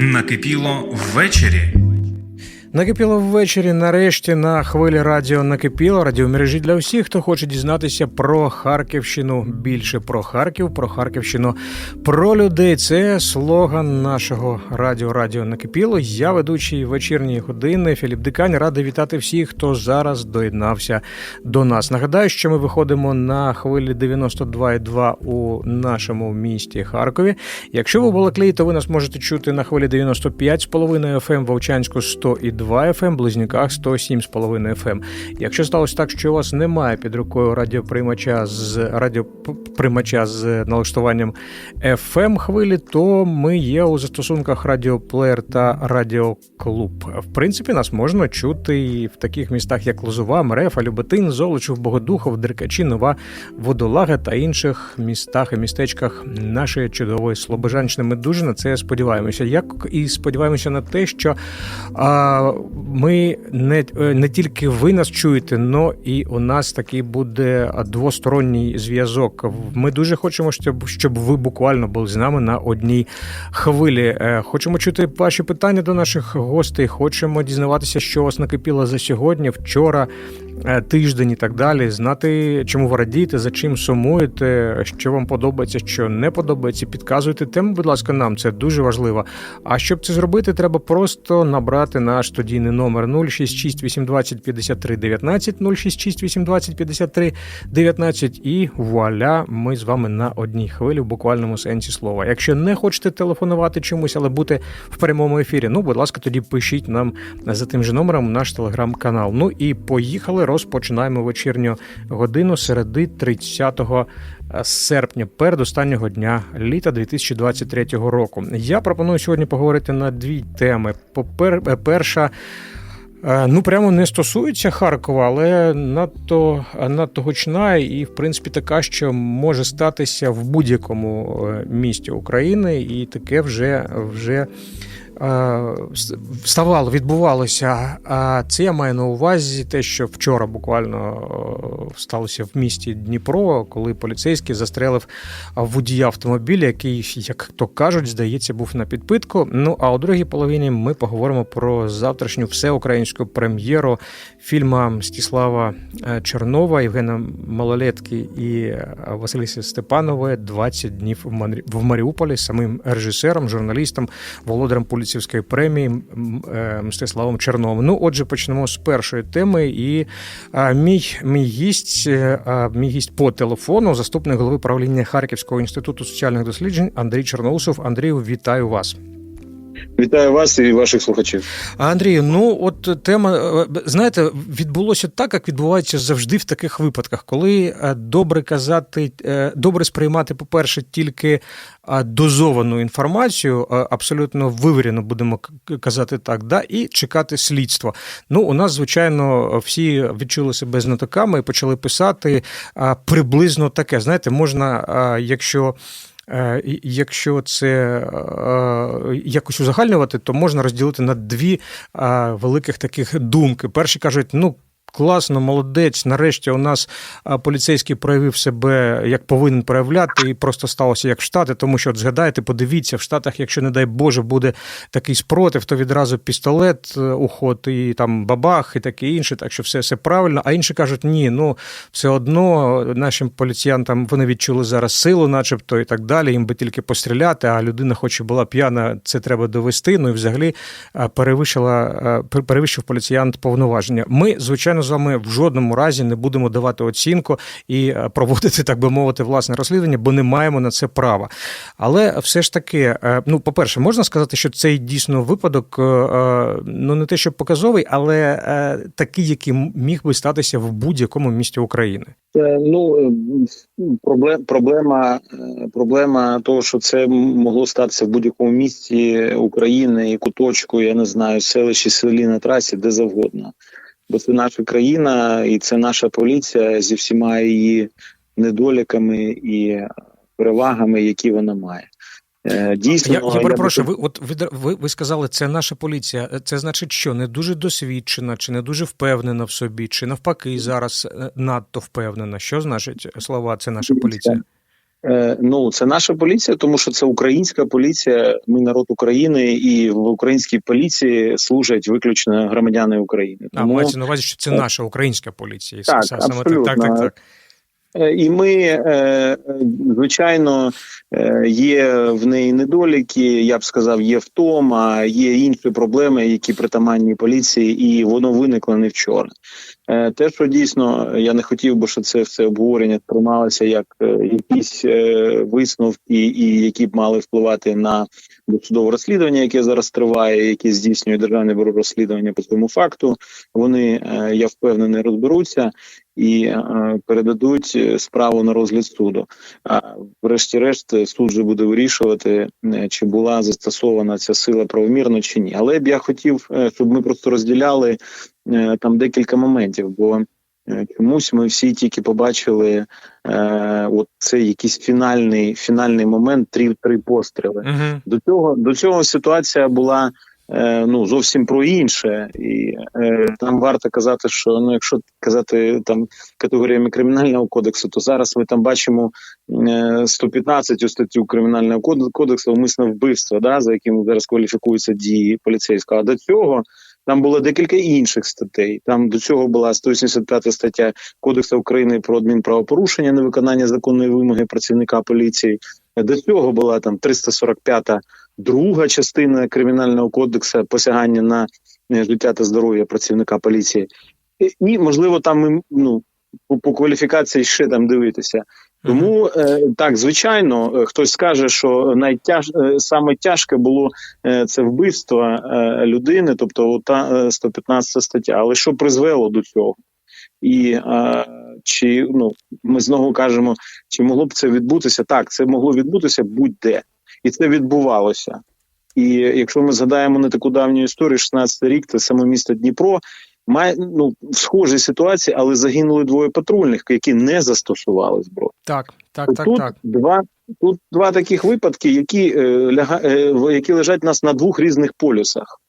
Накипіло ввечері. Накипіло ввечері. Нарешті на хвилі радіо накипіло радіомережі для всіх, хто хоче дізнатися про Харківщину. Більше про Харків, про Харківщину, про людей. Це слоган нашого радіо Радіо Накипіло. Я ведучий вечірньої години Філіп Дикань. Радий вітати всіх, хто зараз доєднався до нас. Нагадаю, що ми виходимо на хвилі 92,2 у нашому місті Харкові. Якщо ви були то ви нас можете чути на хвилі 95,5 FM, Вовчанську 102 FM, Близнюках 107,5 FM. Якщо сталося так, що у вас немає під рукою радіоприймача з радіоприймача з налаштуванням FM хвилі, то ми є у застосунках Радіоплеєр та Радіоклуб. В принципі, нас можна чути і в таких містах, як Лозова, Мерефа, Люботин, Золочів, Богодухов, Деркачі, Нова, Водолага та інших містах і містечках нашої чудової Слобожанщини. Ми дуже на це сподіваємося. Як і сподіваємося на те, що а, ми не, не тільки ви нас чуєте, но і у нас такий буде двосторонній зв'язок. Ми дуже хочемо, щоб щоб ви буквально були з нами на одній хвилі. Е, Хочемо чути ваші питання до наших гостей. Хочемо дізнаватися, що вас накипіло за сьогодні, вчора. е, Тиждень і так далі, знати, чому ви радієте, за чим сумуєте, що вам подобається, що не подобається. Підказуйте тему, будь ласка, нам це дуже важливо. А щоб це зробити, треба просто набрати наш студійний номер 066 820 53 19, 066 820 53 19 і вуаля, ми з вами на одній хвилі в буквальному сенсі слова. Якщо не хочете телефонувати чомусь, але бути в прямому ефірі, ну, будь ласка, тоді пишіть нам за тим же номером наш телеграм-канал. Ну і поїхали, розпочинаємо вечірню годину середи 30 серпня, передостаннього дня літа 2023 року. Я пропоную сьогодні поговорити на дві теми. Попер, перша. Е, Ну, прямо не стосується Харкова, але надто надто гучна і, в принципі, така, що може статися в будь-якому е, місті України, і таке вже вже е, ставало, відбувалося. А це я маю на увазі те, що вчора буквально е, сталося в місті Дніпро, коли поліцейський застрелив водія автомобіля, який, як то кажуть, здається, був на підпитку. Ну а у другій половині ми поговоримо про завтрашню всеукраїнську прем'єру фільма Мстислава е, Чернова, Євгена Малолетки і Василіси Степанової «20 днів в Марі- в Маріуполі самим режисером, журналістом, володарем Пуліцівської премії е, Мстиславом Черновим. Ну, отже, почнемо з першої теми. І мій, мій гість, е, мій гість по телефону, заступник голови правління Харківського інституту соціальних досліджень Андрій Чорноусов. Андрію, вітаю вас. Вітаю вас і ваших слухачів. Андрію, ну от тема, знаєте, відбулося так, як відбувається завжди в таких випадках, коли е, добре казати, е, добре сприймати, по-перше, тільки е, дозовану інформацію, абсолютно вивірено будемо казати так, да, і чекати слідства. Ну, у нас, звичайно, всі відчули себе знатоками і почали писати приблизно таке. Знаєте, можна, якщо. Е, Якщо це е, якось узагальнювати, то можна розділити на дві е, великих таких думки. Перші кажуть, ну. Класно, молодець. Нарешті у нас поліцейський проявив себе як повинен проявляти, і просто сталося як в Штати. Тому що от згадайте, подивіться, в Штатах, якщо не дай Боже, буде такий спротив, то відразу пістолет, е, уход і там бабах, і таке інше. Так що все, все правильно. А інші кажуть, ні, ну все одно нашим поліціянтам вони відчули зараз силу, начебто, і так далі. Їм би тільки постріляти, а людина, хоч і була п'яна, це треба довести. Ну і взагалі перевищила перевищив поліціянт повноваження. Ми, звичайно, з вами в жодному разі не будемо давати оцінку і е, проводити, так би мовити, власне розслідування, бо не маємо на це права. Але все ж таки, е, ну, по-перше, можна сказати, що цей дійсно випадок, е, ну не те, що показовий, але такий, який міг би статися в будь-якому місті України. Ну проблема, проблема, проблема того, що це могло статися в будь-якому місті України і куточку, я не знаю, селищі, селі на трасі, де завгодно. Бо це наша країна, і це наша поліція зі всіма її недоліками і перевагами, які вона має. Е, Дійсно, Я, я перепрошую, би- ви от ви, ви, ви сказали, це наша поліція. Це значить, що не дуже досвідчена, чи не дуже впевнена в собі, чи навпаки зараз е, надто впевнена. Що значить слова це наша поліція? Е, Ну, це наша поліція, тому що це українська поліція. Ми народ України, і в українській поліції служать виключно громадяни України. А мається на увазі, що це наша українська поліція. Так, Саме абсолютно. так, так, так. Е, І ми, е, звичайно, е, є в неї недоліки. Я б сказав, є втома, є інші проблеми, які притаманні поліції, і воно виникло не вчора. Те, що дійсно я не хотів би, що це все обговорення сприймалося як якісь висновки, і які б мали впливати на досудове розслідування, яке зараз триває, яке здійснює державне бюро розслідування по цьому факту. Вони я впевнений розберуться і е, передадуть е, справу на розгляд суду. А врешті-решт е, суд же буде вирішувати, чи була застосована ця сила правомірно чи ні. Але б я хотів, щоб ми просто розділяли е, там декілька моментів, бо чомусь ми всі тільки побачили е, от цей якийсь фінальний фінальний момент, три, три постріли. Угу. До цього до цього ситуація була ну зовсім про інше, і е, там варто казати, що ну, якщо казати там категоріями кримінального кодексу, то зараз ми там бачимо е, 115 статтю кримінального код- кодексу умисне вбивство, да, за яким зараз кваліфікуються дії поліцейського. А до цього там було декілька інших статей. Там до цього була 185 стаття Кодексу України про адмінправопорушення, невиконання законної вимоги працівника поліції. До цього була там 345 друга частина кримінального кодексу посягання на е, життя та здоров'я працівника поліції. І, І можливо, там ну по, по кваліфікації ще там дивитися. Тому е, так, звичайно, е, хтось скаже, що найтяж саме тяжке було це вбивство людини, тобто та е, 115 стаття. Але що призвело до цього? І е, чи ну ми знову кажемо, чи могло б це відбутися? Так, це могло відбутися будь-де, і це відбувалося. І якщо ми згадаємо не таку давню історію, 16 рік, це саме місто Дніпро. Має ну в схожій ситуації, але загинули двоє патрульних, які не застосували зброю. Так, так, так, тут так. два тут два таких випадки, які е, ляга, е, які лежать у нас на двох різних полюсах.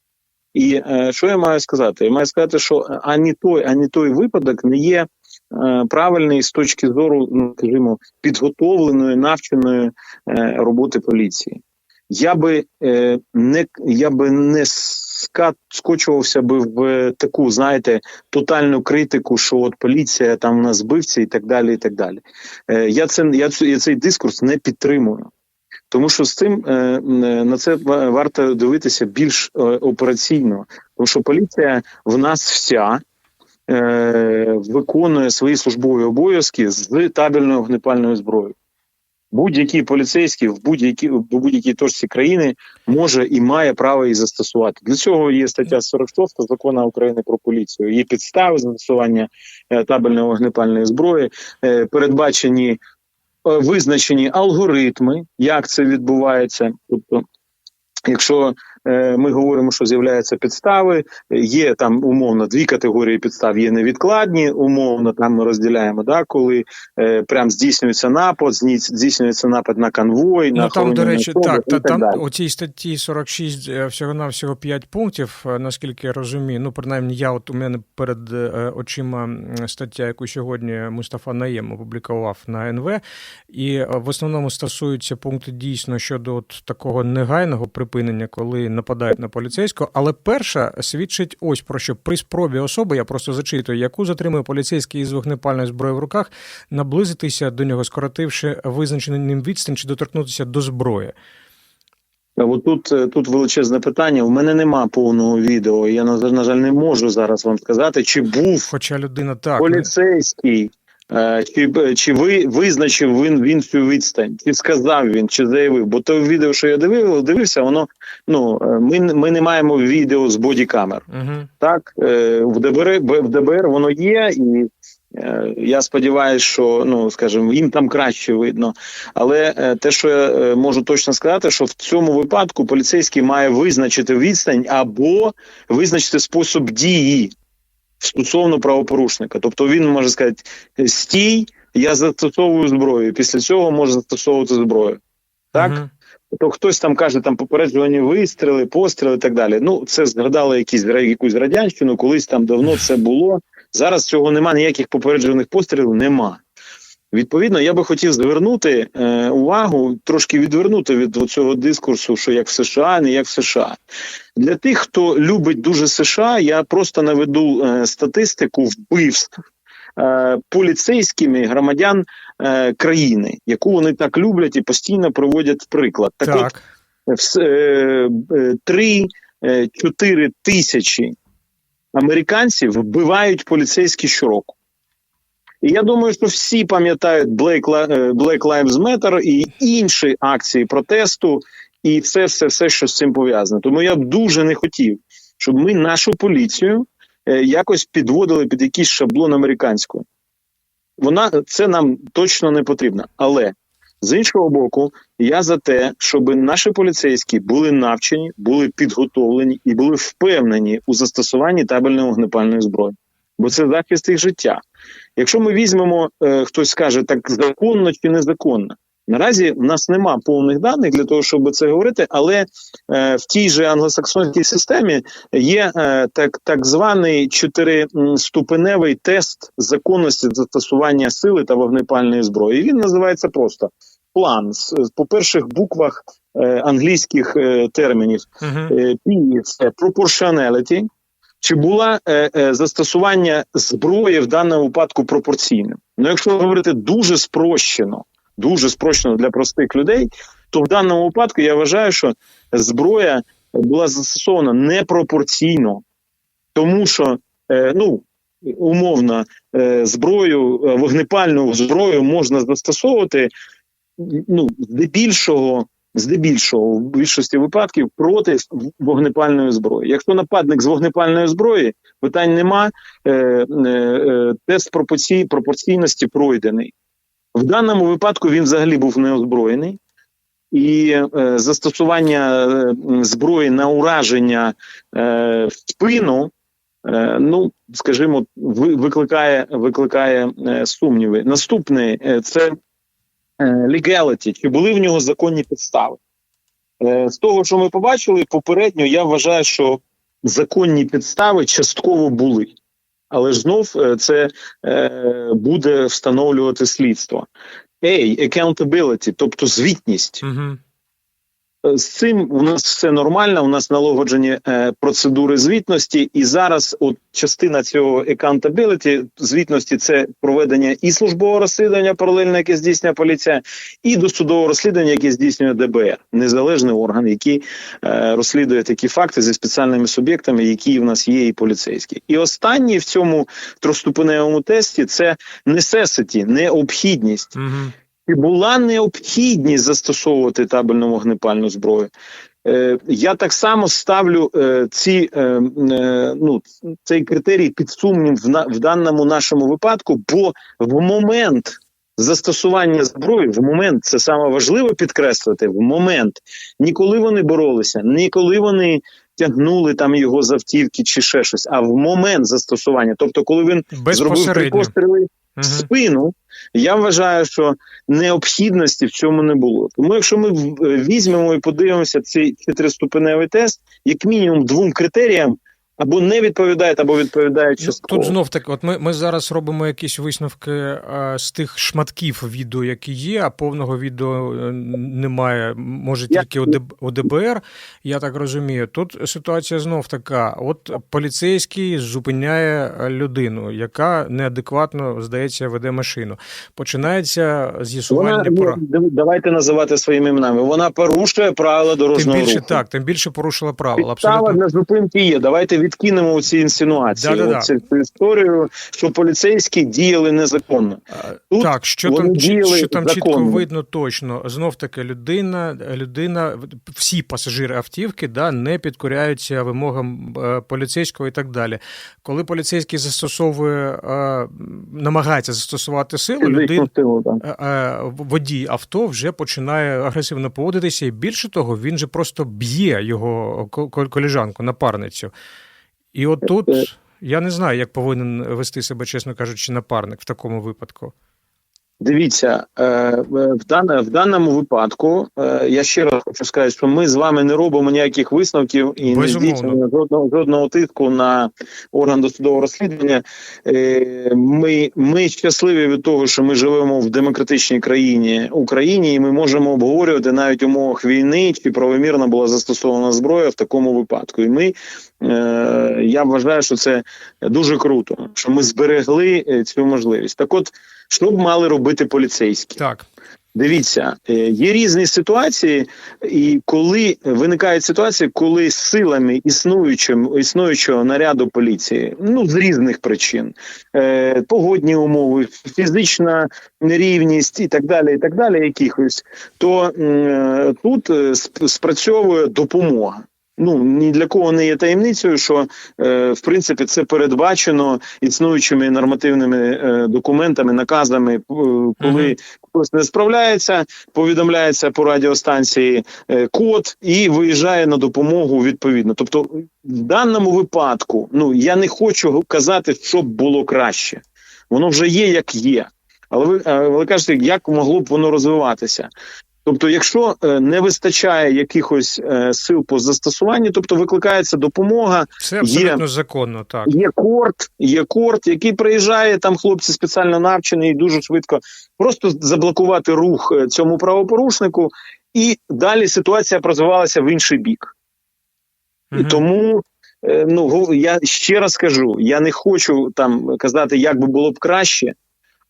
І е, що я маю сказати? Я маю сказати, що ані той, ані той випадок не є правильний з точки зору, ну скажімо, підготовленої, навченої е, роботи поліції. Я би е, не я би не скочувався би в таку, знаєте, тотальну критику, що от поліція там у нас збивці і так далі. І так далі. Е, я це я, я цей дискурс не підтримую. Тому що з цим е, е, на це варто дивитися більш е, операційно, тому що поліція в нас вся е, виконує свої службові обов'язки з табельною огнепальною зброєю. Будь-який поліцейський в будь-якій будь-якій точці країни може і має право її застосувати. Для цього є стаття 46 закону України про поліцію. Є підстави застосування е, табельної вогнепальної зброї, е, передбачені е, визначені алгоритми, як це відбувається. Тобто, якщо е, ми говоримо, що з'являються підстави, е, є там умовно дві категорії підстав: є невідкладні, умовно там ми розділяємо, да, коли е, прям здійснюється напад, здійснюється напад на конвой, на Ну там, до речі, особи так, та, там далі. у цій статті 46 е, всього-навсього 5 пунктів, е, наскільки я розумію. Ну, принаймні, я от у мене перед е, очима стаття, яку сьогодні Мустафа Наєм опублікував на НВ, і е, в основному стосуються пункти дійсно щодо от такого негайного припинення, коли нападають на поліцейського. Але перша свідчить ось про що при спробі особи, я просто зачитую, яку затримує поліцейський із вогнепальною зброєю в руках, наблизитися до нього, скоротивши визначений ним відстань чи доторкнутися до зброї. От тут, е, тут величезне питання. У мене нема повного відео. Я на, жаль не можу зараз вам сказати, чи був Хоча людина так поліцейський, чи, б- чи ви визначив він, він цю відстань, чи сказав він, чи заявив. Бо те відео, що я дивив, дивився, воно ну е, ми, ми не маємо відео з бодікамер. Угу. Так е, в ДБР в ДБР воно є, і е, я сподіваюся, що ну скажімо, їм там краще видно. Але е, те, що я е, можу точно сказати, що в цьому випадку поліцейський має визначити відстань або визначити спосіб дії стосовно правопорушника. Тобто він може сказати: стій, я застосовую зброю. Після цього може застосовувати зброю. Так. Угу. То хтось там каже, там попереджувані вистріли, постріли і так далі. Ну, це згадали якісь якусь радянщину, колись там давно це було. Зараз цього немає, ніяких попереджуваних пострілів нема. Відповідно, я би хотів звернути е, увагу, трошки відвернути від цього дискурсу, що як в США, не як в США. Для тих, хто любить дуже США, я просто наведу е, статистику вбивств е, поліцейськими громадян е, країни, яку вони так люблять і постійно приводять в приклад. Так, от, Так. вс- е, е, 3-4 тисячі американців вбивають поліцейські щороку. І я думаю, що всі пам'ятають Black, Li- Black Lives Matter і інші акції протесту, і все, все, все, що з цим пов'язане. Тому я б дуже не хотів, щоб ми нашу поліцію е, якось підводили під якийсь шаблон американського. Вона це нам точно не потрібно. Але з іншого боку, я за те, щоб наші поліцейські були навчені, були підготовлені і були впевнені у застосуванні табельної вогнепальної зброї, бо це захист їх життя. Якщо ми візьмемо, е, хтось скаже, так законно чи незаконно. Наразі в нас нема повних даних для того, щоб це говорити, але е, в тій же англосаксонській системі є е, так, так званий чотириступеневий тест законності застосування сили та вогнепальної зброї. І він називається просто план з- з- по перших буквах е, англійських е, термінів. Угу. Е, P – це proportionality, чи була е, е, застосування зброї в даному випадку пропорційним. Ну, якщо говорити дуже спрощено, дуже спрощено для простих людей, то в даному випадку я вважаю, що зброя була застосована непропорційно, тому що е, ну. Умовно, е, зброю, е, вогнепальну зброю можна застосовувати ну, здебільшого, здебільшого в більшості випадків проти вогнепальної зброї. Якщо нападник з вогнепальної зброї, питань нема, е, е, е, тест пропорцій, пропорційності пройдений. В даному випадку він взагалі був неозброєний, і е, застосування е, зброї на ураження е, в спину. е, Ну, скажімо, ви- викликає, викликає е, сумніви. Наступне е, це legality, чи були в нього законні підстави. Е, З того, що ми побачили, попередньо я вважаю, що законні підстави частково були. Але знов е, це е, буде встановлювати слідство. A, accountability, тобто звітність. Угу. Е, З цим у нас все нормально. У нас налагоджені е, процедури звітності, і зараз от частина цього accountability, звітності це проведення і службового розслідування, паралельно яке здійснює поліція, і досудового розслідування, яке здійснює ДБР, незалежний орган, який е, розслідує такі факти зі спеціальними суб'єктами, які в нас є, і поліцейські. І останній в цьому трьохступеневому тесті це necessity, необхідність. Угу. Чи була необхідність застосовувати табельну вогнепальну зброю? Е, я так само ставлю е, ці, е, е, ну, цей критерій під сумнів в, на, в даному нашому випадку, бо в момент застосування зброї, в момент це саме важливо підкреслити, в момент ніколи вони боролися, ніколи вони тягнули там його з автівки чи ще щось, а в момент застосування, тобто, коли він зробив три постріли в спину, я вважаю, що необхідності в цьому не було. Тому, якщо ми е, візьмемо і подивимося цей чотириступеневий тест, як мінімум двом критеріям або не відповідають, або відповідають Ну, частково. Тут знов таки, от ми, ми зараз робимо якісь висновки е, з тих шматків відео, які є, а повного відео е, немає. Може тільки у, ДБ, у ДБР, я так розумію. Тут ситуація знов така: от поліцейський зупиняє людину, яка неадекватно, здається, веде машину. Починається з'ясування ну, про. давайте називати своїми іменами. Вона порушує правила Тим більше руху. так, тим більше порушила правила. Підстава Абсолютно для зупинки є. Давайте відкинемо ці інсинуації. Да-да-да. Цю історію, що поліцейські діяли незаконно. Тут так, що там, діяли що там чітко видно точно. Знов таки, людина, людина, всі пасажири автівки да, не підкоряються вимогам е, поліцейського і так далі. Коли поліцейський застосовує, е, намагається застосувати силу, людина. Е, Водій авто вже починає агресивно поводитися, і більше того, він же просто б'є його ко- ко- коліжанку, напарницю. І от Е, я не знаю, як повинен вести себе, чесно кажучи, напарник в такому випадку. Дивіться, е, в, дане, в даному випадку е, я ще раз хочу сказати, що ми з вами не робимо ніяких висновків і не здійснюємо жодного, жодного тиску на орган досудового розслідування. Е, Ми, ми щасливі від того, що ми живемо в демократичній країні Україні, і ми можемо обговорювати навіть в умовах війни, чи правомірно була застосована зброя в такому випадку. І ми я вважаю, що це дуже круто, що ми зберегли цю можливість. Так, от що б мали робити поліцейські? Так. Дивіться, е, є різні ситуації, і коли виникають ситуації, коли силами існуючим існуючого наряду поліції, ну з різних причин, е, погодні умови, фізична нерівність і так далі, і так далі, якихось, то е, тут е, спрацьовує допомога. Ну ні для кого не є таємницею, що е, в принципі це передбачено існуючими нормативними е, документами, наказами, е, коли Мгм. хтось не справляється, повідомляється по радіостанції е, код і виїжджає на допомогу відповідно. Тобто, в даному випадку, ну я не хочу казати, що б було краще. Воно вже є як є. Але ви, е, ви кажете, як могло б воно розвиватися? Тобто, якщо е, не вистачає якихось е, сил по застосуванню, тобто викликається допомога, Це абсолютно законно, так. Є корт, є корт, який приїжджає. Там хлопці спеціально навчені і дуже швидко просто заблокувати рух е, цьому правопорушнику, і далі ситуація розвивалася в інший бік. І тому. Ну я ще раз кажу: я не хочу там казати, як би було б краще,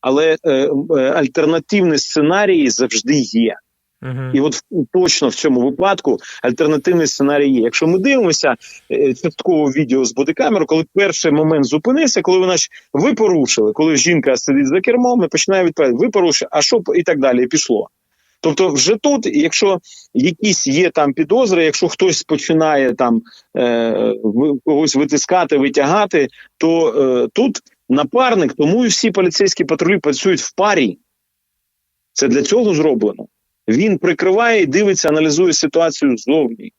але е, е, альтернативні сценарії завжди є. Мгм. І от точно в цьому випадку альтернативний сценарій є. Якщо ми дивимося е, частково відео з бодикамеру, коли перший момент зупинився, коли вона ж ви порушили, коли жінка сидить за кермом і починає відповідати, ви порушили, а що і так далі, пішло. Тобто, вже тут, якщо якісь є там підозри, якщо хтось починає там е, когось витискати, витягати, то е, тут напарник, тому і всі поліцейські патрулі працюють в парі. Це для цього зроблено. Він прикриває і дивиться, аналізує ситуацію ззовні.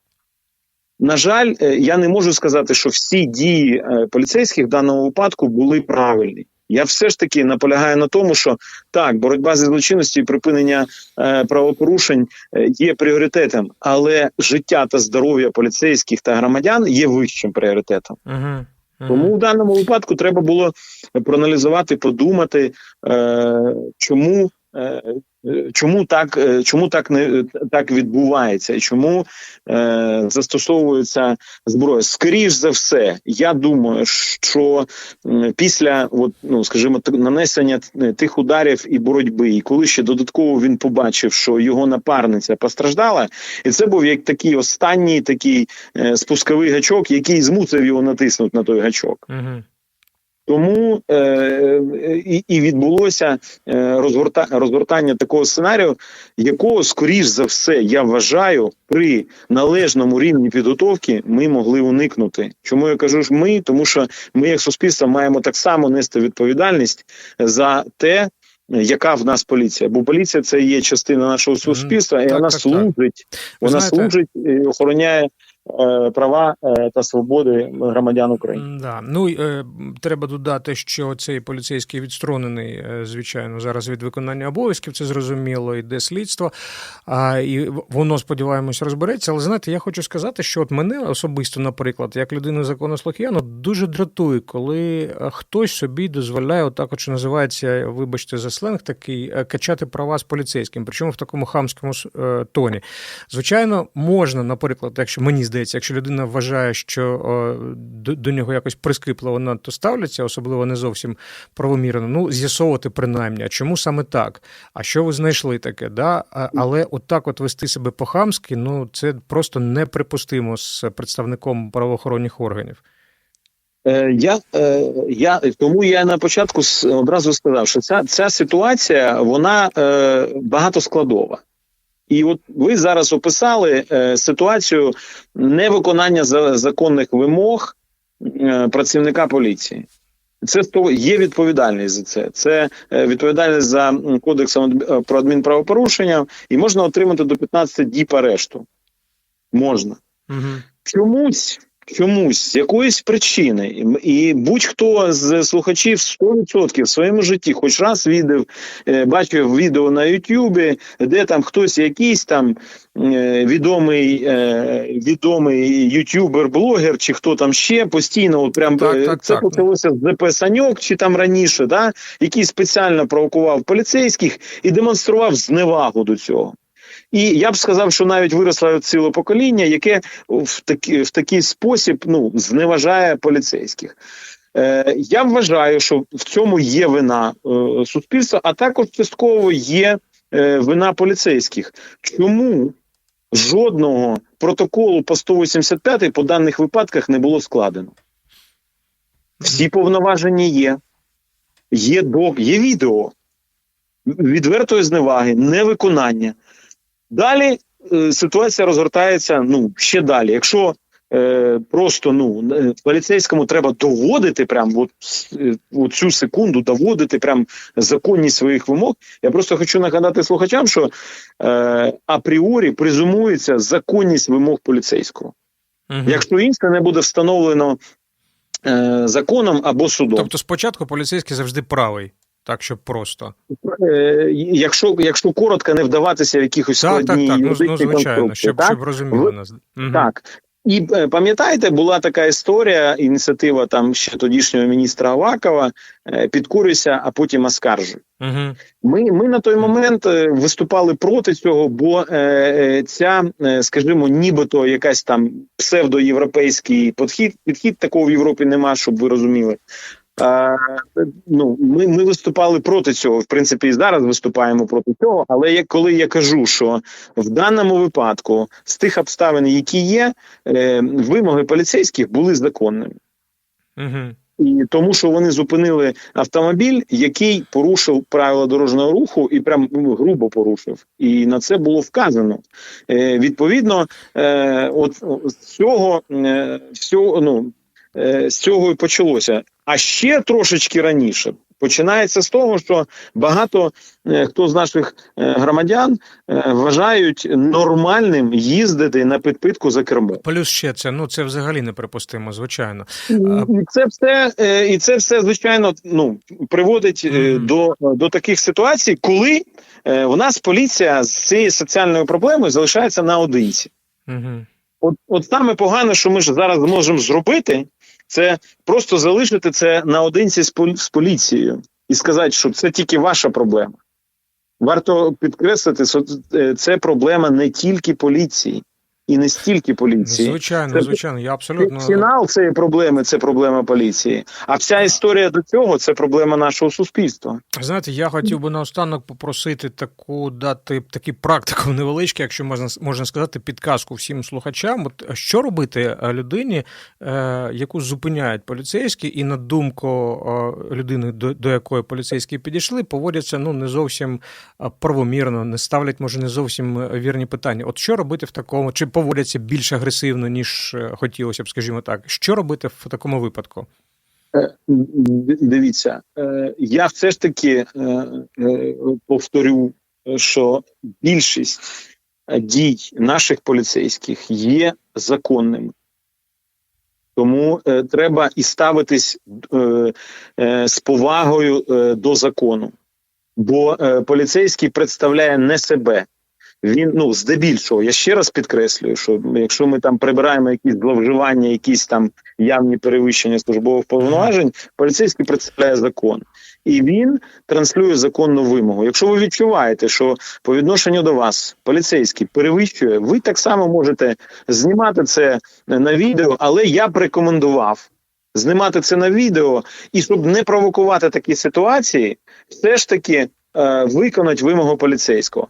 На жаль, е, я не можу сказати, що всі дії е, поліцейських в даному випадку були правильні. Я все ж таки наполягаю на тому, що так, боротьба зі злочинністю і припинення е, правопорушень е, є пріоритетом, але життя та здоров'я поліцейських та громадян є вищим пріоритетом. Мгм. Мгм. Тому в даному випадку треба було проаналізувати, подумати, е, чому, чому так, е, чому так не так відбувається, і чому е, застосовується зброя. Скоріш за все, я думаю, що після, от, ну скажімо, нанесення тих ударів і боротьби, і коли ще додатково він побачив, що його напарниця постраждала, і це був як такий останній такий е, спусковий гачок, який змусив його натиснути на той гачок. Мгм. Тому е, і, і відбулося е, розгорта, розгортання такого сценарію, якого, скоріш за все, я вважаю, при належному рівні підготовки ми могли уникнути. Чому я кажу ж ми? Тому що ми, як суспільство, маємо так само нести відповідальність за те. Яка в нас поліція? Бо поліція це є частина нашого суспільства, і так, вона так, так. служить, Ви вона знаєте- служить і охороняє е, права е, та свободи громадян України. Да. Ну е, треба додати, що цей поліцейський відсторонений, е, звичайно, зараз від виконання обов'язків, це зрозуміло, йде слідство. А, і воно, сподіваємось, розбереться. Але знаєте, я хочу сказати, що от мене особисто, наприклад, як людину законослух'яну, дуже дратує, коли е, хтось собі дозволяє, отак, от, що називається, вибачте за сленг, такий е, качати права з поліцейським, причому в такому хамському е, тоні. Звичайно, можна, наприклад, якщо мені здається, якщо людина вважає, що до, до нього якось прискіпливо надто ставляться, особливо не зовсім правомірно, ну з'ясовувати принаймні, а чому саме так? А що ви знайшли таке? Да? Але отак, от вести себе по-хамськи, ну це просто неприпустимо з представником правоохоронних органів. Е, Я, е, я тому я на початку одразу сказав, що ця, ця ситуація вона е, багатоскладова. І от ви зараз описали е, ситуацію невиконання за, законних вимог е, працівника поліції. Це є відповідальність за це. Це е, відповідальність за кодексом про адмінправопорушення, і можна отримати до 15 діб арешту. Можна Угу. чомусь чомусь з якоїсь причини, і- будь-хто з слухачів 100% в своєму житті, хоч раз відео, е, бачив відео на Ютубі, де там хтось якийсь там е, відомий, е, відомий ютубер, блогер, чи хто там ще постійно, от прям Так, так, це так. почалося з ЗП Саньок, чи там раніше, да, який спеціально провокував поліцейських і демонстрував зневагу до цього. І я б сказав, що навіть виросло ціле покоління, яке в такий, в такий спосіб ну, зневажає поліцейських. Е, я вважаю, що в цьому є вина е, суспільства, а також частково є е, вина поліцейських. Чому жодного протоколу по 185 по даних випадках не було складено? Всі повноваження є. Є док, є відео відвертої зневаги, невиконання. Далі е, ситуація розгортається ну ще далі. Якщо е, просто ну е, поліцейському треба доводити, прям от, е, от цю секунду доводити прям законність своїх вимог. Я просто хочу нагадати слухачам, що е, апріорі презумується законність вимог поліцейського. Мгм. Якщо інше не буде встановлено е, законом або судом. Тобто спочатку поліцейський завжди правий, так щоб просто. Е, якщо, якщо коротко не вдаватися в якихось Так, так, складні так. Ну, ну звичайно, щоб, так? щоб розуміли нас. Мгм. Так. І е, пам'ятаєте, була така історія, ініціатива там ще тодішнього міністра Авакова е, підкурюйся, а потім оскаржуй. Мгм. Ми, ми на той момент виступали проти цього, бо е, ця, скажімо, нібито якась там псевдоєвропейський підхід, підхід такого в Європі нема, щоб ви розуміли. Е, ну, ми, ми виступали проти цього. В принципі, і зараз виступаємо проти цього. Але як коли я кажу, що в даному випадку з тих обставин, які є, е, вимоги поліцейських були законними. Мгм. І тому, що вони зупинили автомобіль, який порушив правила дорожнього руху, і прям ну, грубо порушив. І на це було вказано. Е, відповідно, е, от з цього е, всього, ну, з цього і почалося. А ще трошечки раніше починається з того, що багато е, хто з наших е, громадян е, вважають нормальним їздити на підпитку за кермо. Плюс ще це, ну це взагалі неприпустимо, звичайно. Це все, е, і це все звичайно ну приводить е, Мгм. до, до таких ситуацій, коли е, у нас поліція з цією соціальною проблемою залишається наодинці. Угу. От, от саме погане, що ми ж зараз можемо зробити, це просто залишити це наодинці з, полі- поліцією і сказати, що це тільки ваша проблема. Варто підкреслити, що е, це проблема не тільки поліції і не стільки поліції. Звичайно, Це- звичайно, я абсолютно. Фінал цієї проблеми це проблема поліції. А вся історія до цього це проблема нашого суспільства. Знаєте, я хотів би наостанок попросити таку дати такий практику невеличкий, якщо можна можна сказати, підказку всім слухачам. От що робити е, людині, е, яку зупиняють поліцейські, і на думку е, людини, до, до якої поліцейські підійшли, поводяться ну не зовсім правомірно, не ставлять, може, не зовсім е, вірні питання. От що робити в такому, чи поводяться більш агресивно, ніж е, хотілося б, скажімо так. Що робити в такому випадку? Е, Дивіться, е, я все ж таки повторю, що більшість дій наших поліцейських є законними. Тому е, треба і ставитись е, е, з повагою е, до закону. Бо е, поліцейський представляє не себе. Він ну здебільшого, я ще раз підкреслюю, що якщо ми там прибираємо якісь зловживання, якісь там явні перевищення службових повноважень, поліцейський представляє закон, і він транслює законну вимогу. Якщо ви відчуваєте, що по відношенню до вас поліцейський перевищує, ви так само можете знімати це на відео, але я б рекомендував знімати це на відео, і щоб не провокувати такі ситуації, все ж таки е, виконати вимогу поліцейського.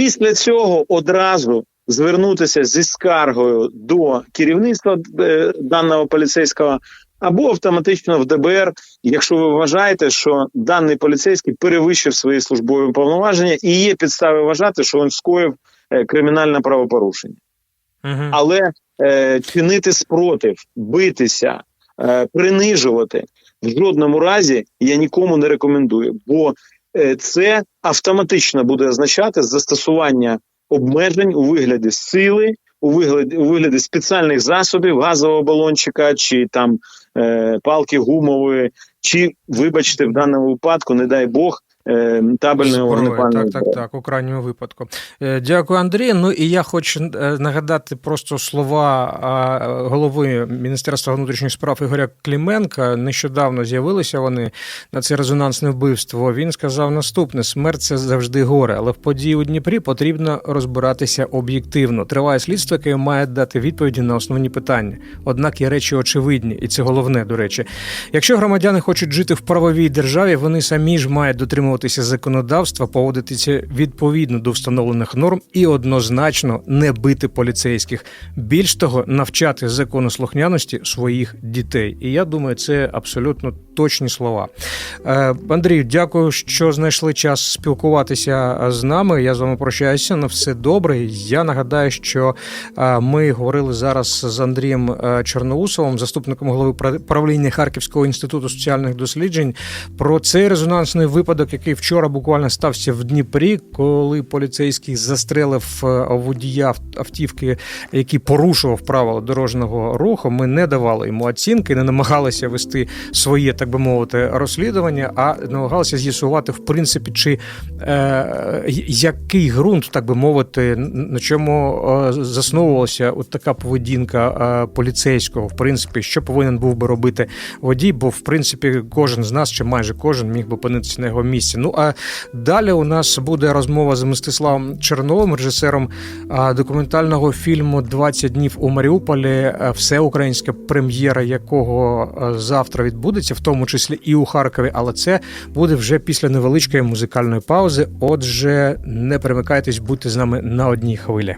Після цього одразу звернутися зі скаргою до керівництва е, даного поліцейського або автоматично в ДБР, якщо ви вважаєте, що даний поліцейський перевищив свої службові повноваження і є підстави вважати, що він скоїв е, кримінальне правопорушення. Угу. Але е, чинити спротив, битися, е, принижувати в жодному разі я нікому не рекомендую, бо е, це автоматично буде означати застосування обмежень у вигляді сили, у вигляді у вигляді спеціальних засобів, газового балончика чи там е, палки гумової, чи, вибачте, в даному випадку, не дай Бог, табельної вогнепальної так, так, так, у крайньому випадку. Е, Дякую, Андрій. Ну і я хочу е, нагадати просто слова голови Міністерства внутрішніх справ Ігоря Кліменка. Нещодавно з'явилися вони на це резонансне вбивство. Він сказав наступне: смерть це завжди горе, але в події у Дніпрі потрібно розбиратися об'єктивно. Триває слідство, яке має дати відповіді на основні питання. Однак є речі очевидні, і це головне, до речі. Якщо громадяни хочуть жити в правовій державі, вони самі ж мають дотримуватися законодавства, поводитися відповідно до встановлених норм і однозначно не бити поліцейських. Більш того, навчати законослухняності своїх дітей. І я думаю, це абсолютно точні слова. Е, Андрію, дякую, що знайшли час спілкуватися з нами. Я з вами прощаюся. На все добре. Я нагадаю, що е, ми говорили зараз з Андрієм е, Чорноусовим, заступником голови пра- правління Харківського інституту соціальних досліджень, про цей резонансний випадок, який вчора буквально стався в Дніпрі, коли поліцейський застрелив е, водія авт- автівки, який порушував правила дорожнього руху. Ми не давали йому оцінки, не намагалися вести своє, так би мовити, розслідування, а намагалися з'ясувати, в принципі, чи е, який ґрунт, так би мовити, на чому е, засновувалася от така поведінка е, поліцейського, в принципі, що повинен був би робити водій, бо в принципі кожен з нас, чи майже кожен, міг би опинитися на його місці. Ну а далі у нас буде розмова з Мстиславом Черновим, режисером документального фільму «20 днів у Маріуполі, е, всеукраїнська прем'єра якого е, завтра відбудеться, в тому числі і у Харкові. Але це буде вже після невеличкої музикальної паузи. Отже, не перемикайтесь, будьте з нами на одній хвилі.